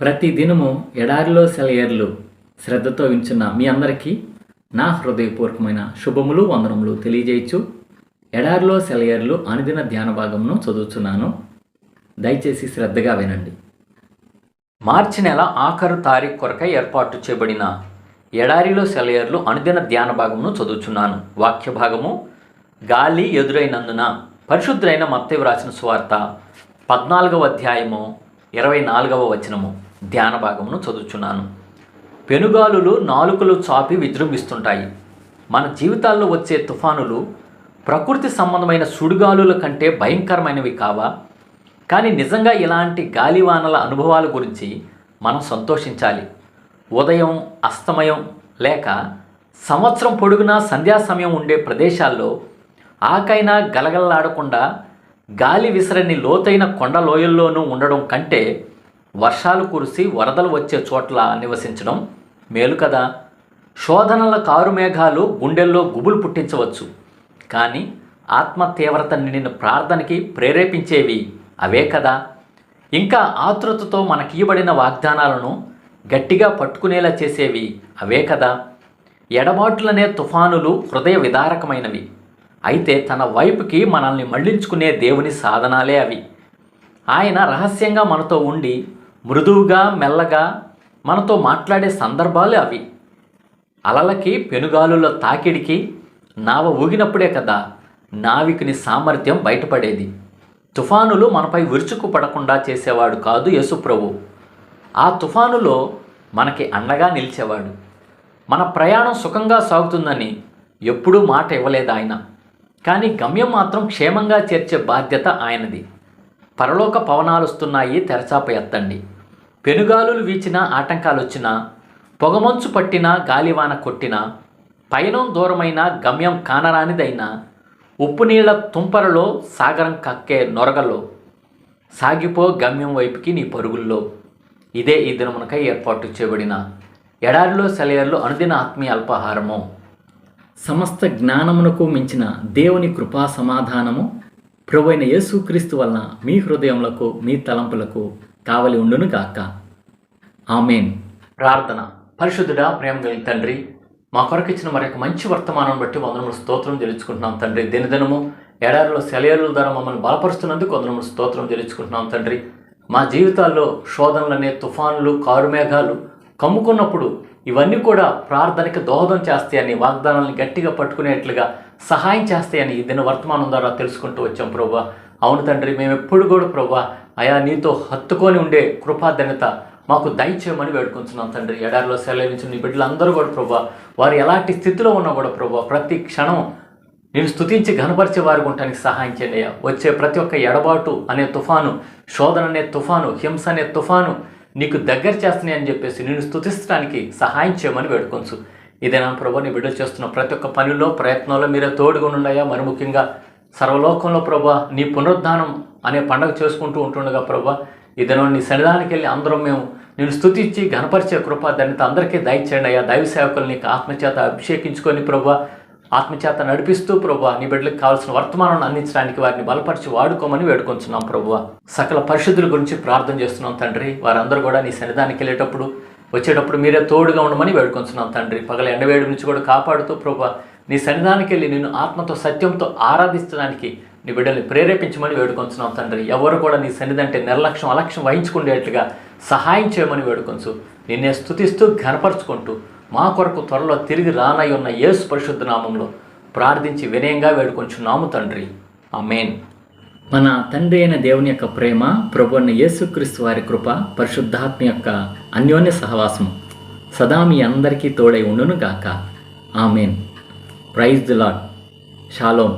ప్రతి దినము ఎడారిలో సెలయర్లు శ్రద్ధతో వించున్న మీ అందరికీ నా హృదయపూర్వకమైన శుభములు వందనములు తెలియజేయచ్చు. ఎడారిలో సెలయర్లు అనుదిన ధ్యాన భాగమును చదువుతున్నాను దయచేసి శ్రద్ధగా వినండి. మార్చి నెల ఆఖరు తారీఖు కొరకై ఏర్పాటు చేయబడిన ఎడారిలో సెలయర్లు అనుదిన ధ్యాన భాగమును చదువుచున్నాను. వాక్య భాగము గాలి ఎదురైనందున పరిశుద్ధులైన మత్తవి వ్రాసిన సువార్త పద్నాలుగవ అధ్యాయము ఇరవై నాలుగవ వచనము. ధ్యాన భాగమును చదువుచున్నాను. పెనుగాలులు నాలుకలు చాపి విజృంభిస్తుంటాయి. మన జీవితాల్లో వచ్చే తుఫానులు ప్రకృతి సంబంధమైన సుడిగాలుల కంటే భయంకరమైనవి కావా? కానీ నిజంగా ఇలాంటి గాలివానల అనుభవాల గురించి మనం సంతోషించాలి. ఉదయం అస్తమయం లేక సంవత్సరం పొడుగునా సంధ్యా సమయం ఉండే ప్రదేశాల్లో ఆకైనా గలగలలాడకుండా గాలి విసరని లోతైన కొండ లోయల్లోనూ ఉండడం కంటే వర్షాలు కురిసి వరదలు వచ్చే చోట్ల నివసించడం మేలు కదా. శోధనల కారు మేఘాలు గుండెల్లో గుబులు పుట్టించవచ్చు. కానీ ఆత్మ తీవ్రత నిండిన ప్రార్థనకి ప్రేరేపించేవి అవే కదా. ఇంకా ఆతృతతో మనకియబడిన వాగ్దానాలను గట్టిగా పట్టుకునేలా చేసేవి అవే కదా. ఎడబాట్లనే తుఫానులు హృదయ విదారకమైనవి. అయితే తన వైపుకి మనల్ని మళ్ళించుకునే దేవుని సాధనాలే అవి. ఆయన రహస్యంగా మనతో ఉండి మృదువుగా మెల్లగా మనతో మాట్లాడే సందర్భాలు అవి. అలలకి పెనుగాలుల తాకిడికి నావ ఊగినప్పుడే కదా నావికుని సామర్థ్యం బయటపడేది. తుఫానులు మనపై విరుచుకు పడకుండా చేసేవాడు కాదు యేసుప్రభు ఆ తుఫానులో మనకి అండగా నిలిచేవాడు. మన ప్రయాణం సుఖంగా సాగుతుందని ఎప్పుడూ మాట ఇవ్వలేదు ఆయన. కానీ గమ్యం మాత్రం క్షేమంగా చేర్చే బాధ్యత ఆయనది. పరలోక పవనాలు వస్తున్నాయి తెరచాప ఎత్తండి. పెనుగాలులు వీచినా ఆటంకాలు వచ్చినా పొగమంచు పట్టినా గాలివాన కొట్టినా పయనం దూరమైన గమ్యం కానరానిదైనా ఉప్పు నీళ్ళ తుంపరలో సాగరం కక్కే నొరగలో సాగిపో గమ్యం వైపుకి నీ పరుగుల్లో. ఇదే ఈ దినమునకై ఏర్పాటు చేయబడిన ఎడారిలో సెలయర్లు అనుదిన ఆత్మీయ అల్పాహారము. సమస్త జ్ఞానమునకు మించిన దేవుని కృపా సమాధానము. ప్రభు అయిన యేసుక్రీస్తు వలన మీ హృదయములకు మీ తలంపులకు కావలి ఉండును కాక ఆమెన్. ప్రార్థన. పరిశుద్ధుడా ప్రేమ కలిగిన తండ్రి మా కొరకు ఇచ్చిన మరి యొక్క మంచి వర్తమానం బట్టి వందనములు స్తోత్రం తెలుసుకుంటున్నాం తండ్రి. దినదినము ఎడారిలో సెలయరుల ద్వారా మమ్మల్ని బలపరుస్తున్నందుకు వందనములు స్తోత్రం తెలుసుకుంటున్నాం తండ్రి. మా జీవితాల్లో శోధనలనే తుఫానులు కారుమేఘాలు కమ్ముకున్నప్పుడు ఇవన్నీ కూడా ప్రార్థనకి దోహదం చేస్తాయని వాగ్దానాలను గట్టిగా పట్టుకునేట్లుగా సహాయం చేస్తాయని ఈ దిన వర్తమానం ద్వారా తెలుసుకుంటూ వచ్చాం ప్రభా. అవును తండ్రి మేము ఎప్పుడు కూడా ప్రభా అయా నీతో హత్తుకొని ఉండే కృపాధన్యత మాకు దయచేయమని వేడుకుంటున్నాం తండ్రి. ఎడారిలో సెలవించిన నీ బిడ్డలందరూ కూడా ప్రభా వారు ఎలాంటి స్థితిలో ఉన్నా కూడా ప్రభా ప్రతి క్షణం నేను స్తుతించి ఘనపరిచే వారికి ఉండటానికి సహాయం చేయండి అయ్యా. వచ్చే ప్రతి ఒక్క ఎడబాటు అనే తుఫాను శోధన అనే తుఫాను హింస అనే తుఫాను నీకు దగ్గర చేస్తున్నాయి అని చెప్పేసి నేను స్థుతించడానికి సహాయం చేయమని వేడుకొంచు. ఇదేనా ప్రభా నీ బిడ్డలు చేస్తున్న ప్రతి ఒక్క పనిలో ప్రయత్నంలో మీరే తోడుగా ఉండయా మరి ముఖ్యంగా సర్వలోకంలో ప్రభా నీ పునరుద్ధానం అనే పండగ చేసుకుంటూ ఉంటుండగా ప్రభా ఇదేనో నీ సన్నిధానికి వెళ్ళి అందరం మేము నేను స్థుతిచ్చి ఘనపరిచే కృప దానితో అందరికీ దయచేయండి అయ్యా. దైవ సేవకులు నీకు ఆత్మచేత అభిషేకించుకొని ప్రభా ఆత్మచేత నడిపిస్తూ ప్రభా నీ బిడ్డలకు కావాల్సిన వర్తమానాన్ని అందించడానికి వారిని బలపరిచి వాడుకోమని వేడుకొంచున్నాం ప్రభు. సకల పరిశుద్ధుల గురించి ప్రార్థన చేస్తున్నాం తండ్రి. వారందరూ కూడా నీ సన్నిధానికి వెళ్ళేటప్పుడు వచ్చేటప్పుడు మీరే తోడుగా ఉండమని వేడుకొంచున్నాం తండ్రి. పగల ఎండవేడి నుంచి కూడా కాపాడుతూ ప్రభా నీ సన్నిధానికి వెళ్ళి నిన్ను ఆత్మతో సత్యంతో ఆరాధించడానికి నీ బిడ్డల్ని ప్రేరేపించమని వేడుకొంచున్నాం తండ్రి. ఎవరు కూడా నీ సన్నిధి అంటే నిర్లక్ష్యం అలక్ష్యం వహించుకునేట్లుగా సహాయం చేయమని వేడుకొంచు. నిన్నే స్థుతిస్తూ ఘనపరుచుకుంటూ మా కొరకు త్వరలో తిరిగి రానై ఉన్న యేసు పరిశుద్ధ నామంలో ప్రార్థించి వినయంగా వేడుకొంచున్నాము తండ్రి. ఆ మెయిన్ మన తండ్రి అయిన దేవుని యొక్క ప్రేమ ప్రభు అయిన యేసుక్రీస్తు వారి కృప పరిశుద్ధాత్మ యొక్క అన్యోన్య సహవాసం సదా మీ అందరికీ తోడై ఉండును గాక ఆమెన్. Praise the lord শালম